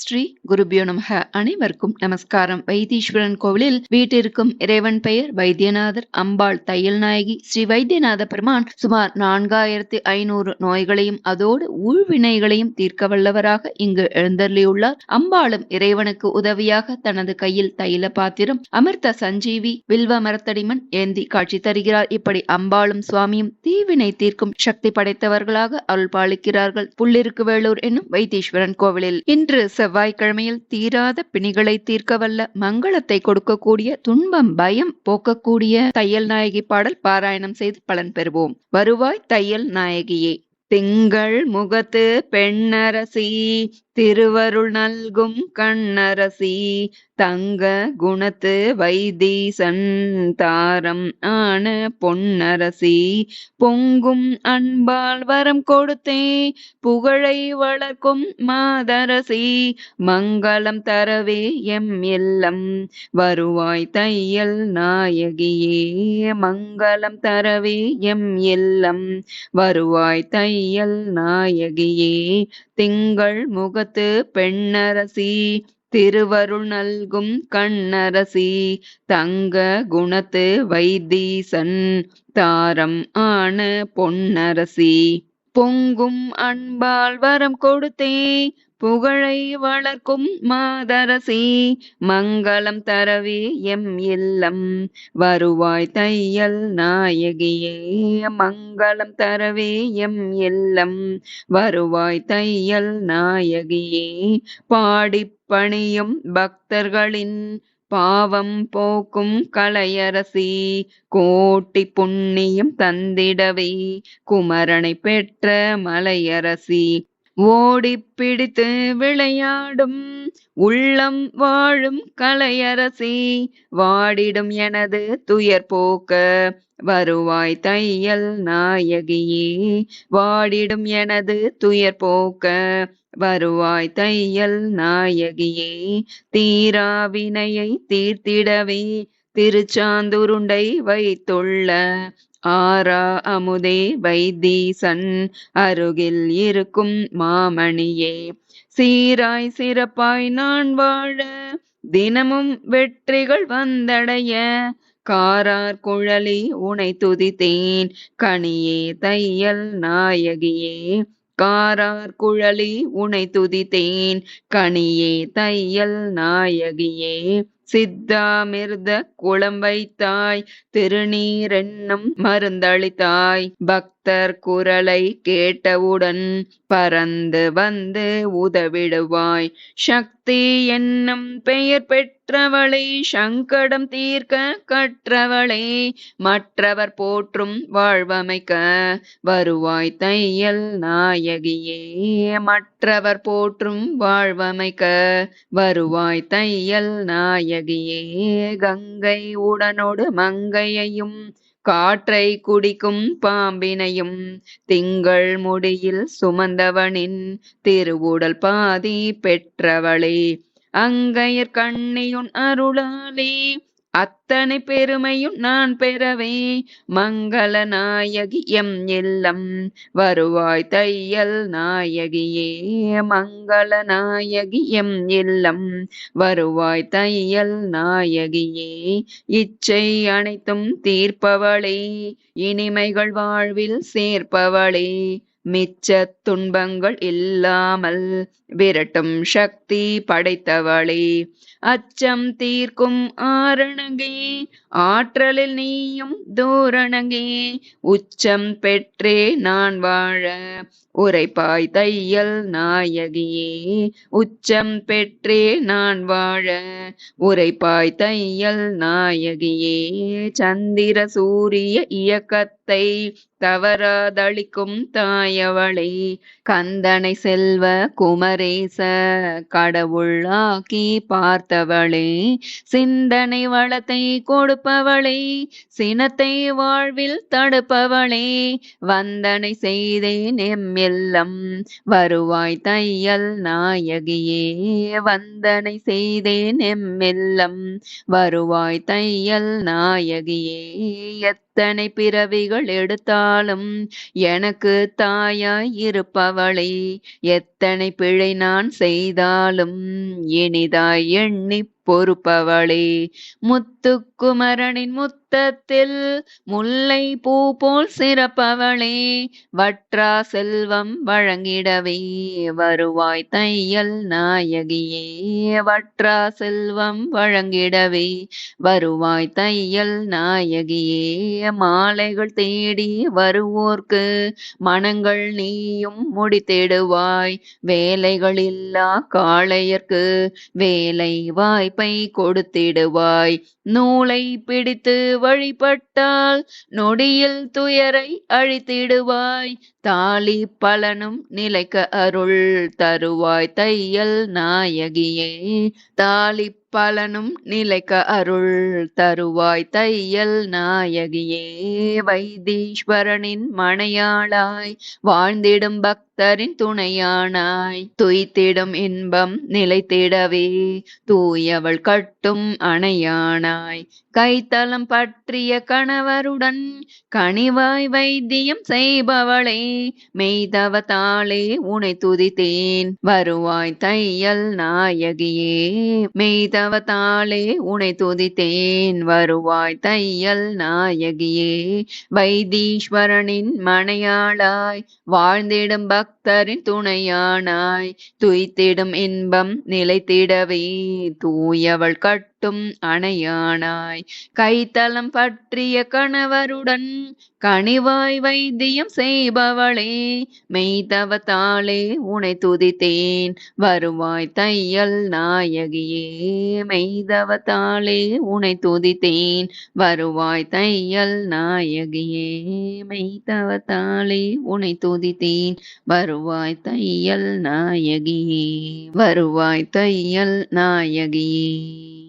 ஸ்ரீ குருபியோ நமக. அனைவருக்கும் நமஸ்காரம். வைத்தீஸ்வரன் கோவிலில் வீட்டிற்கும் இறைவன் பெயர் வைத்தியநாதர் அம்பாள் தையல் நாயகி ஸ்ரீ வைத்தியநாத பெருமான் சுமார் நான்காயிரத்தி ஐநூறு நோய்களையும் அதோடு ஊழ்வினைகளையும் தீர்க்க வல்லவராக இங்கு எழுந்தருளியுள்ளார். அம்பாளும் இறைவனுக்கு உதவியாக தனது கையில் தைல பாத்திரம் அமிர்த சஞ்சீவி வில்வ மரத்தடிமன் ஏந்தி காட்சி தருகிறார் இப்படி அம்பாளும் சுவாமியும் தீவினை தீர்க்கும் சக்தி படைத்தவர்களாக அருள் பாலிக்கிறார்கள் புள்ளிருக்கு வேலூர் என்னும் வைத்தீஸ்வரன் கோவிலில் இன்று செவ்வாய்க்கிழமையில் தீராத பிணிகளை தீர்க்க வல்ல மங்களத்தை கொடுக்கக்கூடிய துன்பம் பயம் போக்கக்கூடிய தையல் நாயகி பாடல் பாராயணம் செய்து பலன் பெறுவோம். வருவாய் தையல் நாயகியே. திங்கள் முகத்து பெண்ணரசி. திருவருள் நல்கும் கண்ணரசி தங்க குணத்து வைதீசன் தாரம் ஆன பொன்னரசி. பொங்கும் அன்பால் வரம் கொடுத்தே புகழை வளர்க்கும் மாதரசி. மங்களம் தரவே எம் இல்லம் வருவாய் தையல் நாயகியே. மங்களம் தரவே எம் இல்லம் வருவாய் தையல் நாயகியே. திங்கள் முகத்து பெண்ணரசி திருவருள் நல்கும் கண்ணரசி தங்க குணத்து வைத்தீசன் தாரம் ஆன பொன்னரசி. பொங்கும் அன்பால் வரம் கொடுத்தே புகழை வளர்க்கும் மாதரசி மங்களம் தரவே எம் இல்லம். வருவாய் தையல் நாயகியே மங்களம் தரவே எம் இல்லம். வருவாய் தையல் நாயகியே பாடி பணியும் பக்தர்களின் பாவம் போக்கும் கலையரசி கோட்டி புண்ணியம் தந்திடவே குமரனை பெற்ற மலையரசி. ஓடி பிடித்து விளையாடும் உள்ளம் வாழும் கலையரசி வாடிடும் எனது துயர் போக்க வருவாய் தையல் நாயகியே. வாடிடும் எனது துயர் போக்க வருவாய் தையல் நாயகியே. தீராவினையை தீர்த்திடவே திருச்சாந்துருண்டை வைத்துள்ள ஆரா அமுதே வைத்தீசன் அருகில் இருக்கும் மாமணியே. சீராய் சிறப்பாய் நான் வாழ தினமும் வெற்றிகள் வந்தடைய. காரார் குழலி உனை துதித்தேன் கனியே தையல் நாயகியே. காரார் குழலி உனை துதித்தேன் கனியே தையல் நாயகியே. சித்தாமிர்த குளம் வைத்தாய் திருநீரென்னும் மருந்தளித்தாய். பக்தர் குரலை கேட்டவுடன் பறந்து வந்து உதவிடுவாய். சக்தி என்னும் பெயர் பெற்றவளை சங்கடம் தீர்க்க கற்றவளை மற்றவர் போற்றும் வாழ்வமைக்க வருவாய் தையல் நாயகியே. மற்றவர் போற்றும் வாழ்வமைக்க வருவாய் தையல் நாயகியே. கங்கை உடனோடு மங்கையையும் காற்றை குடிக்கும் பாம்பினையும் திங்கள் முடியில் சுமந்தவனின் திருவுடல் பாதி பெற்றவளே. அங்கையர் கண்ணியுன் அருளாலே அத்தனை பெருமையும் நான் பெறவே. மங்கள நாயகி எம் இல்லம் வருவாய் தையல் நாயகியே. மங்கள நாயகி எம் இல்லம் வருவாய் தையல் நாயகியே. இச்சை அனைத்தும் தீர்ப்பவளே. இனிமைகள் வாழ்வில் சேர்ப்பவளே. மிச்ச துன்பங்கள் இல்லாமல் விரட்டும் சக்தி படைத்தவளே. அச்சம் தீர்க்கும் ஆரணங்கே ஆற்றலில் நீயும் தூரணங்கே. உச்சம் பெற்றே நான் வாழ உரைப்பாய் தையல் நாயகியே. உச்சம் பெற்றே நான் வாழ உரைப்பாய் தையல் நாயகியே. சந்திர சூரிய இயக்கத்தை தவறாதளிக்கும் தாயவளை கந்தனை செல்வ குமரேச கடவுளாக்கி காத்தவளே சிந்தனை வளத்தை கொடுப்பவளே சினத்தை வாழ்வில் தடுப்பவளே வந்தனை செய்தேன் எம்மெல்லம் வருவாய் தையல் நாயகியே வந்தனை செய்தேன் எம்மெல்லம் வருவாய் தையல் நாயகியே எத்தனை பிறவிகள் எடுத்தாலும் எனக்கு தாயாய் இருப்பவளே எத்தனை பிழை நான் செய்தாலும் இனிதாய் nip பொறுப்பவளே. முத்துக்குமரனின் முத்தத்தில் முல்லை பூ போல் சிறப்பவளே. வற்றா செல்வம் வழங்கிடவே வருவாய் தையல் நாயகியே. வற்றா செல்வம் வழங்கிடவே வருவாய் தையல் நாயகியே. மாலைகள் தேடி வருவோர்க்கு மனங்கள் நீயும் முடித்திடுவாய். வேலைகள் இல்லா காளையர்க்கு வேலை வாய் வாய்ப்பை கொடுத்திடுவாய். நூலை பிடித்து வழிபட்டால் நொடியில் துயரை அழித்திடுவாய். தாலி பலனும் நிலைக்க அருள் தருவாய் தையல் நாயகியே. தாலி பலனும் நிலைக்க அருள் தருவாய் தையல் நாயகியே. வைத்தீஸ்வரனின் மனையாளாய் வாழ்ந்திடும் பக்தரின் துணையானாய் துய்த்திடும் இன்பம் நிலைத்திடவே. தூயவள் கட்டும் அணையானாய் கைத்தலம் பற்றிய கணவருடன் கனிவாய் வைத்தியம் செய்பவளே. மெய்தவத்தாளே உனை துதித்தேன். வருவாய் தையல் நாயகியே மெய்தவத்தாளே உனை துதித்தேன். வருவாய் தையல் நாயகியே வைத்தீஸ்வரனின் மனையாளாய் வாழ்ந்திடும் பக்தரின் துணையானாய். துய்த்திடும் இன்பம் நிலைத்திடவே தூயவள் கட்டும் அணையானாய். கைத்தலம் பற்றிய கணவருடன் கனிவாய் வைத்தியம் செய்பவளே மெய்தவத்தாளே உனை துதித்தேன். வருவாய் தையல் நாயகியே மெய்தவத்தாளே உனை துதித்தேன். வருவாய் தையல் நாயகியே மெய்தவத்தாளே உனை துதித்தேன். வருவாய் தையல் நாயகியே வருவாய் தையல் நாயகியே.